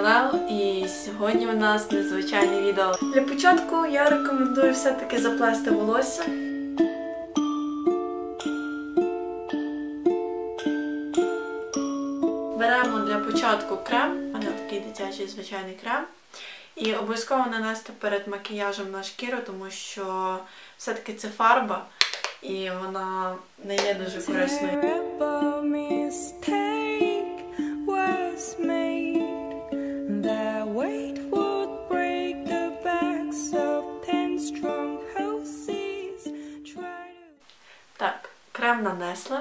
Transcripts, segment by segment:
Лел і сьогодні у нас незвичайне відео. Для початку я рекомендую все-таки заплести волосся. Беремо для початку крем, у мене такий дитячий звичайний крем. І обов'язково нанести перед макіяжем на шкіру, тому що все-таки це фарба і вона не є дуже корисною. Крем нанесли.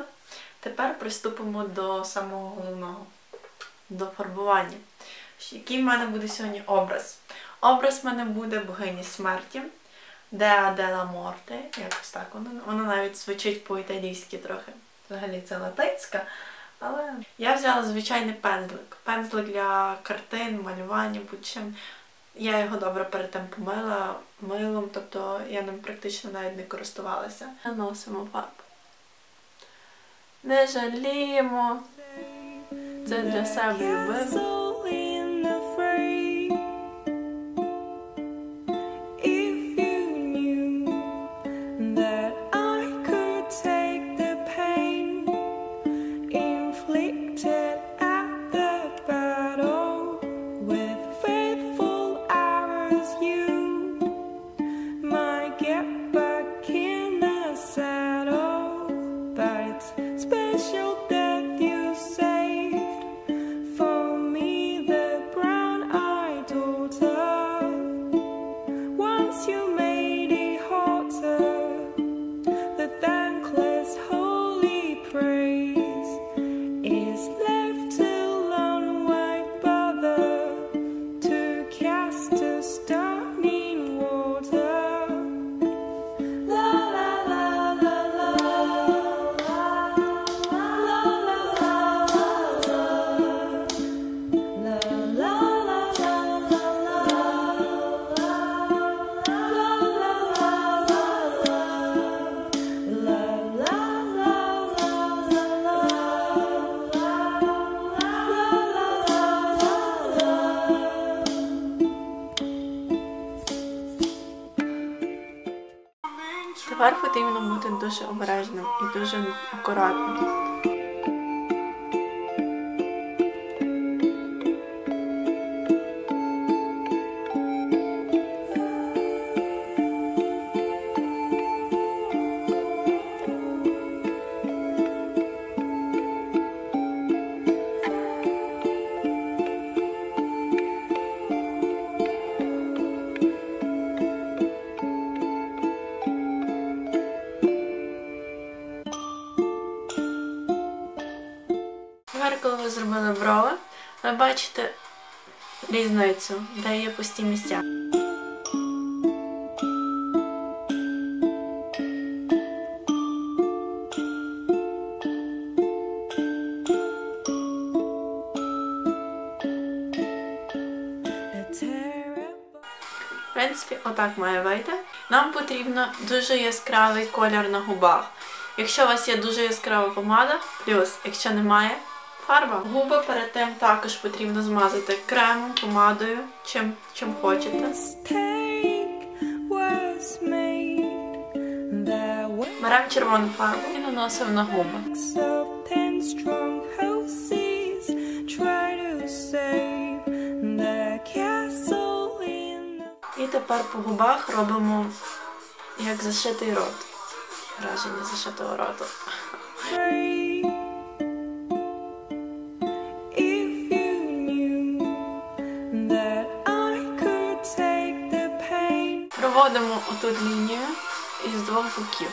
Тепер приступимо до самого головного до фарбування. Який в мене буде сьогодні образ? Образ в мене буде богині смерті. Деа де ла морте, якось так. Воно, воно навіть звучить по-італійськи трохи. Взагалі це латинська. Але я взяла звичайний пензлик. Пензлик для картин, малювання, будь-чим. Я його добре перед тим помила милом, тобто я ним практично навіть не користувалася. Наносимо фарбу. né, Janlimo? Você já sabe o bando? miss you. Тепер потрібно бути дуже обережним і дуже акуратним. Бачите різницю, де є пусті місця. В принципі, отак має вийти. Нам потрібно дуже яскравий колір на губах. Якщо у вас є дуже яскрава помада, плюс, якщо немає, фарба. Губи перед тим також потрібно змазати кремом, помадою, чим, чим хочете. Беремо червону фарбу і наносимо на губи. І тепер по губах робимо як зашитий рот. Враження зашитого роту. Проводимо отут лінію із двох боків.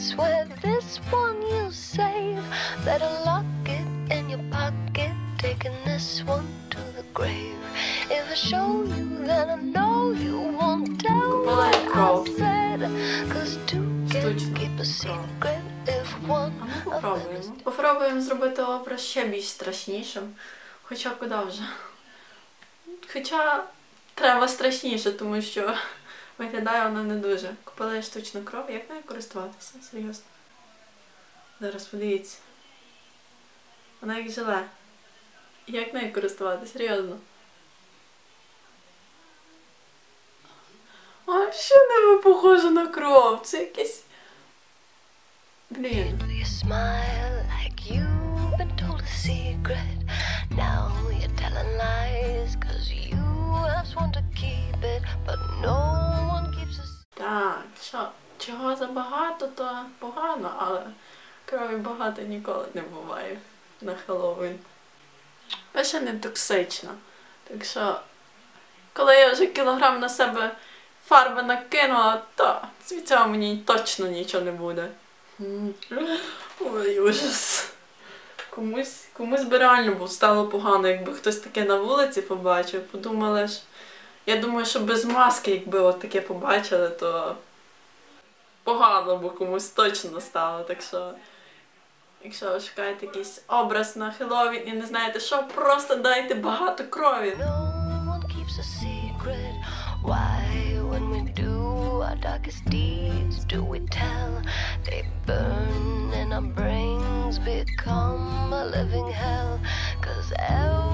keep it? Swear this one you'll save. Better lock it in your pocket, taking this one to the grave. If I show you, then I know you won't tell Купила what я кров. I said. Cause two can Штучно. keep a secret if one А ми of them is попробуємо. Попробуємо зробити образ ще більш страшнішим. Хоча куди вже. Хоча треба страшніше, тому що виглядає воно не дуже. Купила я штучну кров, як нею користуватися? Серйозно. Зараз подивіться. Вона як желе. Як нею користуватися? Серйозно. А що не похоже на кров? Це якесь. Блін. Now you're telling lies, cause you have sworn to keep it, but no що, чого забагато, то погано, але крові багато ніколи не буває на Хеллоуін. Перше не токсична. Так що, коли я вже кілограм на себе фарби накинула, то від цього мені точно нічого не буде. Ой, ужас. Комусь, комусь би реально б стало погано, якби хтось таке на вулиці побачив. Подумали ж. Я думаю, що без маски, якби от таке побачили, то погано, бо комусь точно стало. Так що, якщо ви шукаєте якийсь образ на Хеллоуін і не знаєте що, просто дайте багато крові. Become a living hell. Cause every